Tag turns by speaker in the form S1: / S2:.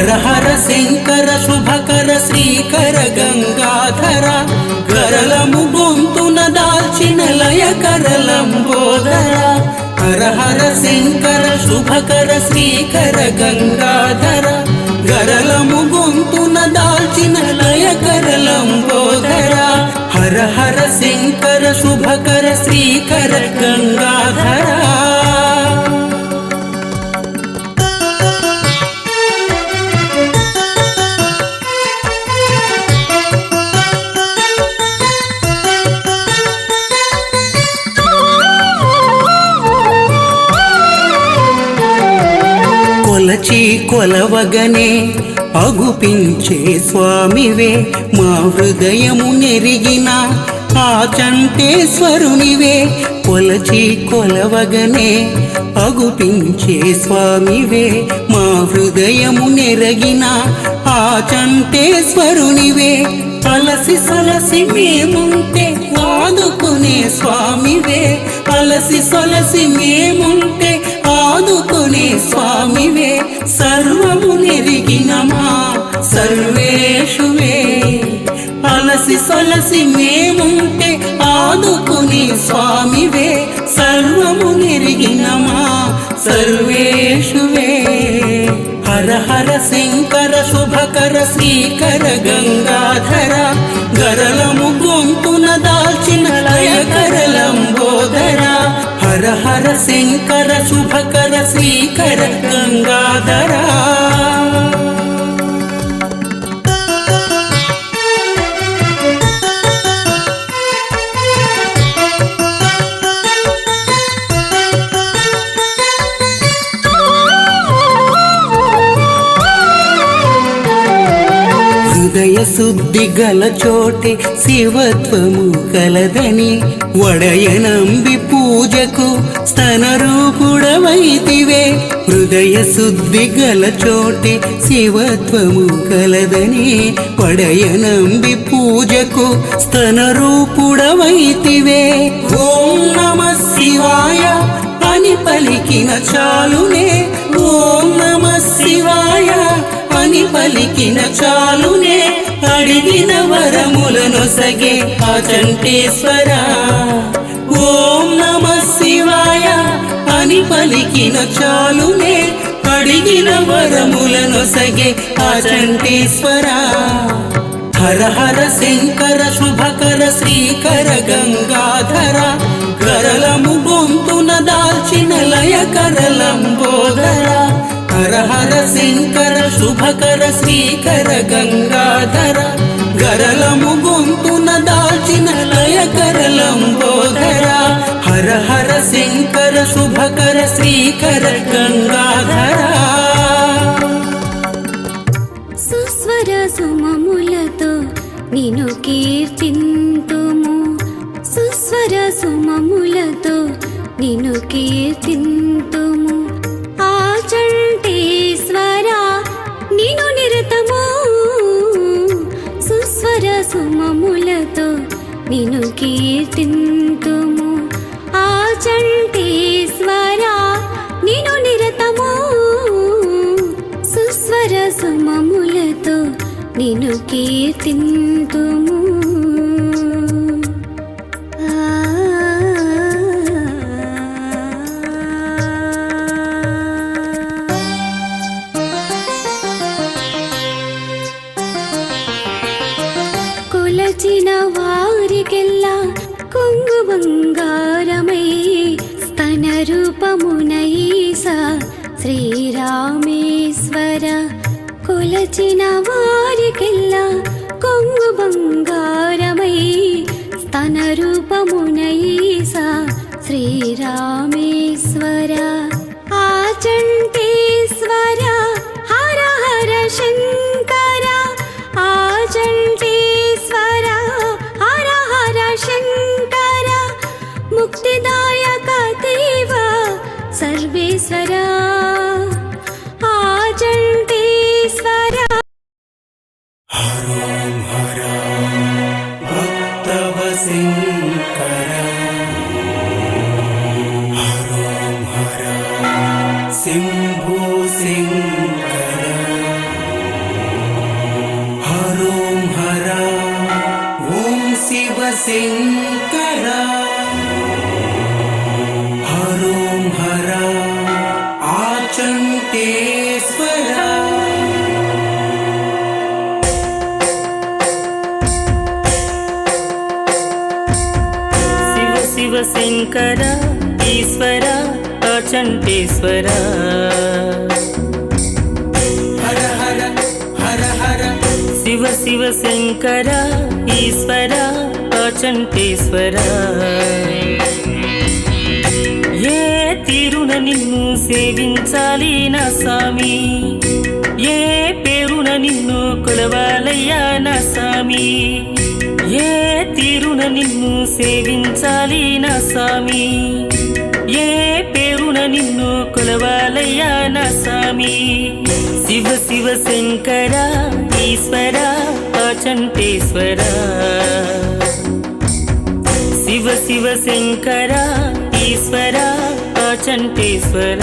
S1: హర హర శంకర శుభకర శ్రీకర గంగాధర గరలము గొంతున దాల్చిన లయ కరలంబోదర హర హర శంకర శుభకర శ్రీకర గంగాధర. కొలచి కొలవగనే అగుపించే స్వామివే. మా హృదయము నెరిగిన ఆ చంటేశ్వరునివే. కొలచి కొలవగనే అగుపించే స్వామివే. మా హృదయము నెరగిన ఆ చంటేశ్వరునివే. అలసి సలసి మేముంటే ఆదుకునే స్వామివే. అలసి సొలసి మేముంటే ఆదుకునే అలసి మేముంటే ఆదుకుని స్వామివే సర్వము నెరిగిన మా సర్వేషువే. హర హర శంకర శుభకర శ్రీకర గంగాధర గరలము గొంతున దాల్చిన లయ కరలంబోదర హర హర శంకర శుభకర హృదయ శుద్ధి గల చోటే శివత్వము కలదని వడయనంబి పూజకు స్తన రూపుడవైతివే. హృదయ శుద్ధి గల చోటే శివత్వము కలదని వడయనంబి పూజకు స్తన రూపుడవైతివే. ఓం నమ శివాయ అని పలికిన చాలునే. ఓం పలికిన చాలునే అడిగిన వరములను సగే ఆ చంటేశ్వర. ఓం నమ శివాయ అని పలికిన చాలునే అడిగిన వరములను సగే ఆ చంటేశ్వర. హర హర శంకర శుభకర శ్రీకర గంగాధర కరలము గొంతున దాల్చిన లయ కరలంబోధర శ్రీకర గంగాధర గరలము గొంతున దాల్చిన లయ కరలంబోదర హర హర శంకర శుభకర శ్రీకర గంగాధర.
S2: సుస్వర సుమములతో నిన్ను కీర్తింతుము. సుస్వర సుమములతో నిన్ను కీర్తింతు కీర్తింతుము ఆచంటేశ్వర నిను నిరతము. సుస్వర సుమములతో నిను కీర్తింతుము. కొలచిన వారికెల్లా కొంగు బంగారమై స్తన రూపమునైస శ్రీరామేశ్వర కొలచినవా सिंभु सिंकर हरों हरा ओम शिव सिंकर हरों हरा आचंतेश्वरा। शिव शिव शंकर ईश्वरा చంటేశ్వర
S1: హర హర హర హర
S3: శివ శివ శంకర ఈశ్వర చంటేశ్వర ఏ తీరున నిన్ను సేవించాలి నా స్వామి? ఏ పేరున నిన్ను కొలవాలయ్యా నా స్వామి? ఏ తీరున నిన్ను సేవించాలి నా స్వామి? ఏ పేరు నిన్ను కొలవాలయ్యా నా స్వామి. శివ శివ శంకర ఈశ్వర అచంటేశ్వర శివ శివ శంకర ఈశ్వర అచంటేశ్వర